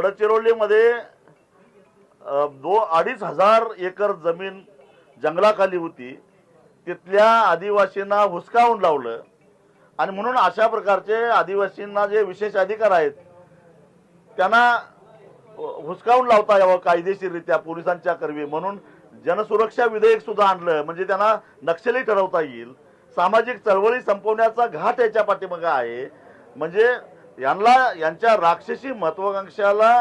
गडचिरोलीमध्ये दो अडीच हजार एकर जमीन जंगलाखाली होती. तिथल्या आदिवासींना हुसकावून लावलं. आणि म्हणून अशा प्रकारचे आदिवासींना जे विशेष अधिकार आहेत त्यांना हुसकावून लावता यावं कायदेशीररित्या पोलिसांच्या करवी म्हणून जनसुरक्षा विधेयक सुद्धा आणलं. म्हणजे त्यांना नक्षली ठरवता येईल. सामाजिक चळवळी संपवण्याचा घाट याच्या पाठीमागे आहे. म्हणजे यांना यांच्या राक्षसी महत्वाकांक्षाला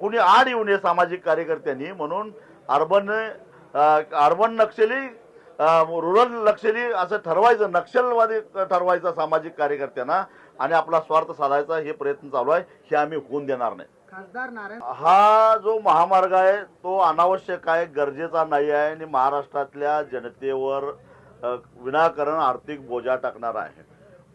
कुणी आड येऊ नये सामाजिक कार्यकर्त्यांनी म्हणून अर्बन अर्बन नक्षली रुरल नक्षली असं ठरवायचं नक्षलवादी ठरवायचं सामाजिक कार्यकर्त्यांना आणि आपला स्वार्थ साधायचा हे प्रयत्न चालू आहे हे आम्ही होऊन देणार नाही. हा जो महामार्ग आहे तो अनावश्यक आहे गरजेचा नाही आहे आणि महाराष्ट्रातल्या जनतेवर विनाकारण आर्थिक बोजा टाकणार आहे.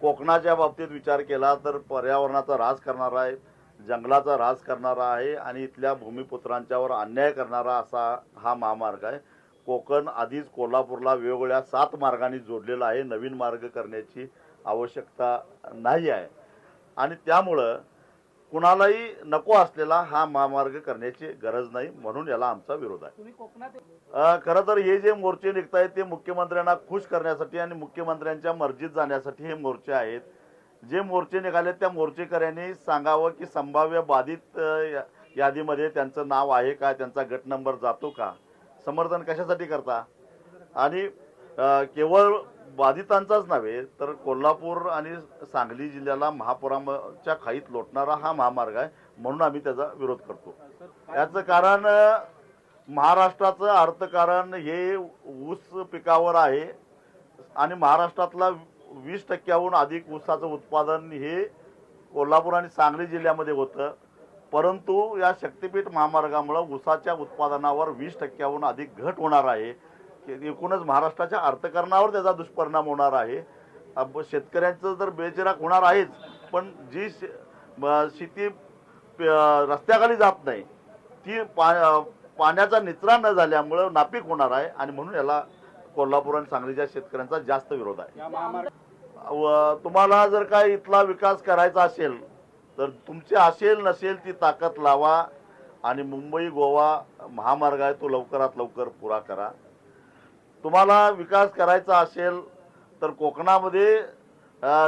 कोकणाच्या बाबतीत विचार केला तर पर्यावरणाचा राज करणारा आहे जंगलाचा राज करणारा आहे आणि इथल्या भूमिपुत्रांच्यावर अन्याय करणारा असा हा महामार्ग आहे. कोकण आधीच कोल्हापूरला वेगवेगळ्या सात मार्गांनी जोडलेला आहे. नवीन मार्ग करण्याची आवश्यकता नाही आहे. आणि त्यामुळं कुणालाही नको असलेला हा महामार्ग करण्याची गरज नाही म्हणून याला आमचा विरोध आहे. खरं तर हे जे मोर्चे निघत आहेत ते मुख्यमंत्र्यांना खुश करण्यासाठी आणि मुख्यमंत्र्यांच्या मर्जीत जाण्यासाठी हे मोर्चे आहेत. जे मोर्चे निघाले त्या मोर्चेकऱ्यांनी सांगावं की संभाव्य बाधित यादीमध्ये त्यांचं नाव आहे का त्यांचा गट नंबर जातो का? समर्थन कशासाठी करता? आणि केवळ बाधितांचाच नव्हे तर कोल्हापूर आणि सांगली जिल्ह्याला महापुराच्या खाईत लोटणारा हा महामार्ग आहे म्हणून आम्ही त्याचा विरोध करतो. याचं कारण महाराष्ट्राचं अर्थकारण हे ऊस पिकावर आहे आणि महाराष्ट्रातला वीस टक्क्याहून अधिक ऊसाचं उत्पादन हे कोल्हापूर आणि सांगली जिल्ह्यामध्ये होतं. परंतु या शक्तिपीठ महामार्गामुळं ऊसाच्या उत्पादनावर वीस टक्क्याहून अधिक घट होणार आहे. एकूणच महाराष्ट्राच्या अर्थकारणावर त्याचा दुष्परिणाम होणार आहे. शेतकऱ्यांचं तर बेचिराक होणार आहेच पण जी शेती रस्त्याखाली जात नाही ती पा पाण्याचा निचरा न झाल्यामुळं नापीक होणार आहे आणि म्हणून याला कोल्हापूर आणि सांगलीच्या शेतकऱ्यांचा जास्त विरोध आहे. व तुम्हाला जर काय इथला विकास करायचा असेल तर तुमची असेल नसेल ती ताकद लावा आणि मुंबई गोवा महामार्ग आहे तो लवकरात लवकर पुरा करा. तुम्हाला विकास करायचा असेल तर कोकणामध्ये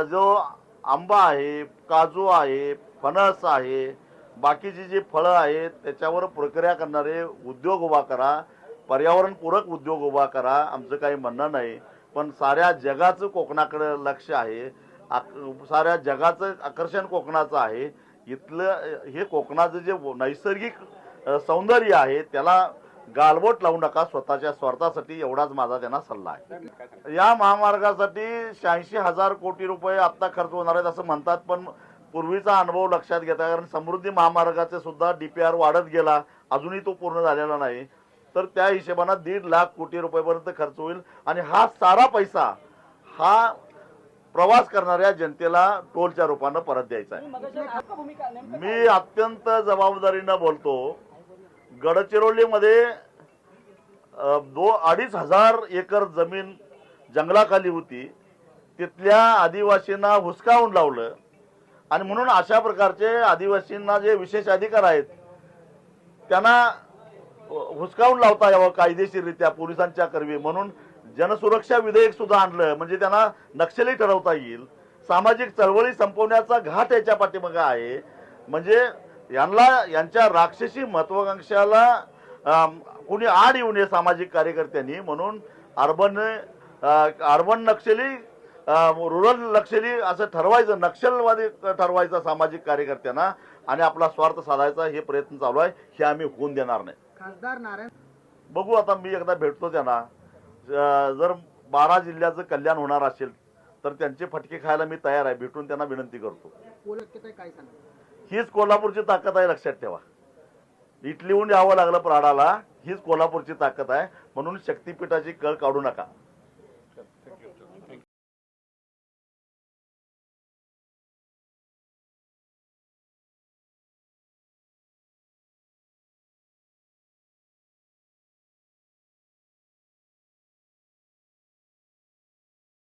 जो आंबा आहे काजू आहे फणस आहे बाकीची जी फळं आहेत त्याच्यावर प्रक्रिया करणारे उद्योग उभा करा. पर्यावरणपूरक उद्योग उभा करा आमचं काही म्हणणं नाही. पण साऱ्या जगाचं कोकणाकडे लक्ष आहे. आक- साऱ्या जगाचं आकर्षण कोकणाचं आहे. इथलं हे कोकणाचं जे नैसर्गिक सौंदर्य आहे त्याला गालबोट लावू नका स्वतःच्या स्वार्थासाठी एवढाच माझा त्यांना सल्ला आहे. या महामार्गासाठी शहाऐंशी हजार कोटी रुपये आता खर्च होणार आहेत असं म्हणतात पण पूर्वीचा अनुभव लक्षात घेता कारण समृद्धी महामार्गाचे सुद्धा डीपीआर वाढत गेला अजूनही तो पूर्ण झालेला नाही. तर त्या हिशोबानं दीड लाख कोटी रुपयेपर्यंत खर्च होईल आणि हा सारा पैसा हा प्रवास करणाऱ्या जनतेला टोलच्या रूपानं परत द्यायचा आहे. मी अत्यंत जबाबदारीनं बोलतो गडचिरोलीमध्ये दो अडीच हजार एकर जमीन जंगलाखाली होती. तिथल्या आदिवासींना हुसकावून लावलं. आणि म्हणून अशा प्रकारचे आदिवासींना जे विशेष अधिकार आहेत त्यांना हुसकावून लावता यावं कायदेशीररित्या पोलिसांच्या करवी म्हणून जनसुरक्षा विधेयक सुद्धा आणलं. म्हणजे त्यांना नक्षली ठरवता येईल. सामाजिक चळवळी संपवण्याचा घाट याच्या पाठीमागे आहे. म्हणजे यांना यांच्या राक्षसी महत्वाकांक्षाला कुणी आड येऊ नये सामाजिक कार्यकर्त्यांनी म्हणून अर्बन अर्बन नक्षली रुरल नक्षली असं ठरवायचं नक्षलवादी ठरवायचं सामाजिक कार्यकर्त्यांना आणि आपला स्वार्थ साधायचा हे प्रयत्न चालू आहे हे आम्ही होऊन देणार नाही. खासदार नारायण बघू आता मी एकदा भेटतो त्यांना. जर बारा जिल्ह्याचं कल्याण होणार असेल तर त्यांचे फटके खायला मी तयार आहे भेटून त्यांना विनंती करतो. काय सांगा हीच कोल्हापूरची ताकद आहे लक्षात ठेवा. इटलीहून यावं लागलं प्राडाला हीच कोल्हापूरची ताकद आहे. म्हणून शक्तीपीठाची कळ काढू नका.